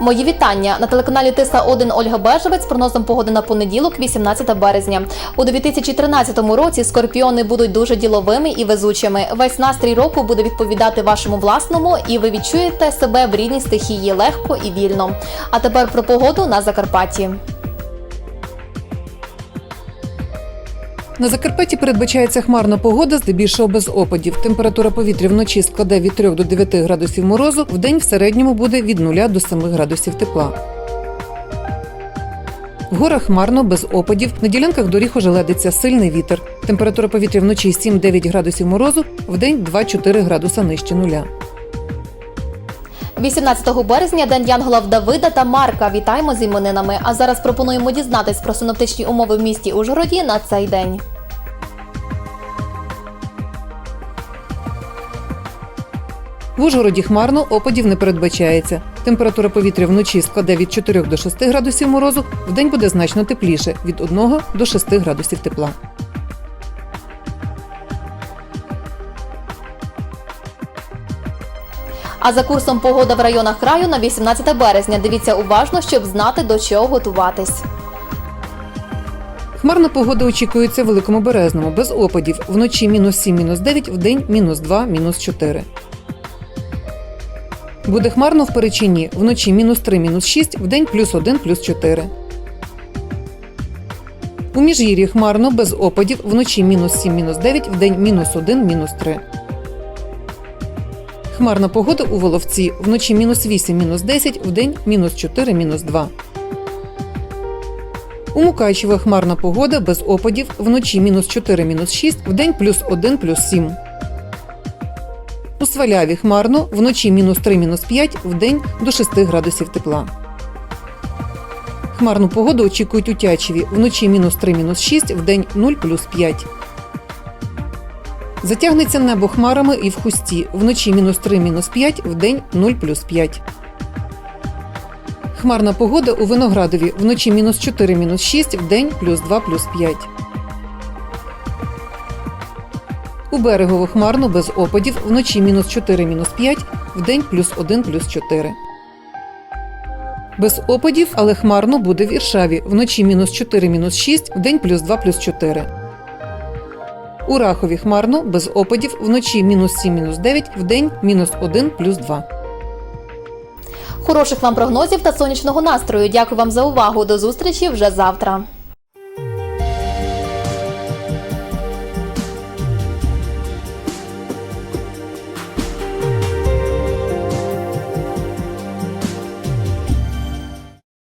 Мої вітання на телеканалі Тиса 1 Ольга Бежевець з прогнозом погоди на понеділок, 18 березня. У 2013 році скорпіони будуть дуже діловими і везучими. Весь настрій року буде відповідати вашому власному, і ви відчуєте себе в рідній стихії легко і вільно. А тепер про погоду на Закарпатті. На Закарпатті передбачається хмарна погода, здебільшого без опадів. Температура повітря вночі складе від 3 до 9 градусів морозу, в день в середньому буде від 0 до 7 градусів тепла. В горах хмарно, без опадів. На ділянках доріг ожеледиться сильний вітер. Температура повітря вночі 7-9 градусів морозу, в день 2-4 градуса нижче нуля. 18 березня день Янголов Давида та Марка. Вітаємо з іменинами. А зараз пропонуємо дізнатись про синоптичні умови в місті Ужгороді на цей день. В Ужгороді хмарно, опадів не передбачається. Температура повітря вночі складе від 4 до 6 градусів морозу, в день буде значно тепліше від 1 до 6 градусів тепла. А за курсом погода в районах краю на 18 березня. Дивіться уважно, щоб знати до чого готуватись. Хмарна погода очікується в Великому Березному, без опадів. Вночі мінус 7, мінус 9, вдень мінус 2, мінус 4. Буде хмарно в Перечині. Вночі мінус 3, мінус 6, вдень плюс 1, плюс 4. У Міжгір'ї хмарно, без опадів. Вночі мінус 7, мінус 9, вдень мінус 1, мінус 3. Хмарна погода у Воловці. Вночі мінус 8, мінус 10, вдень мінус 4, мінус 2. У Мукачево хмарна погода без опадів. Вночі мінус 4, мінус 6, вдень плюс 1, плюс 7. У Сваляві хмарно, вночі мінус 3, мінус 5, вдень до 6 градусів тепла. Хмарну погоду очікують у Тячеві. Вночі мінус 3, мінус 6, вдень 0, плюс 5. Затягнеться небо хмарами і в хусті. Вночі мінус 3, мінус 5, вдень 0, плюс 5. Хмарна погода у Виноградові. Вночі мінус 4, мінус 6, вдень плюс 2, плюс 5. У Берегово хмарно без опадів. Вночі мінус 4, мінус 5, вдень плюс 1, плюс 4. Без опадів, але хмарно буде в Іршаві. Вночі мінус 4, мінус 6, вдень плюс 2, плюс 4. У Рахові хмарно, без опадів. Вночі мінус 7, мінус 9, вдень мінус 1, плюс 2. Хороших вам прогнозів та сонячного настрою. Дякую вам за увагу. До зустрічі вже завтра.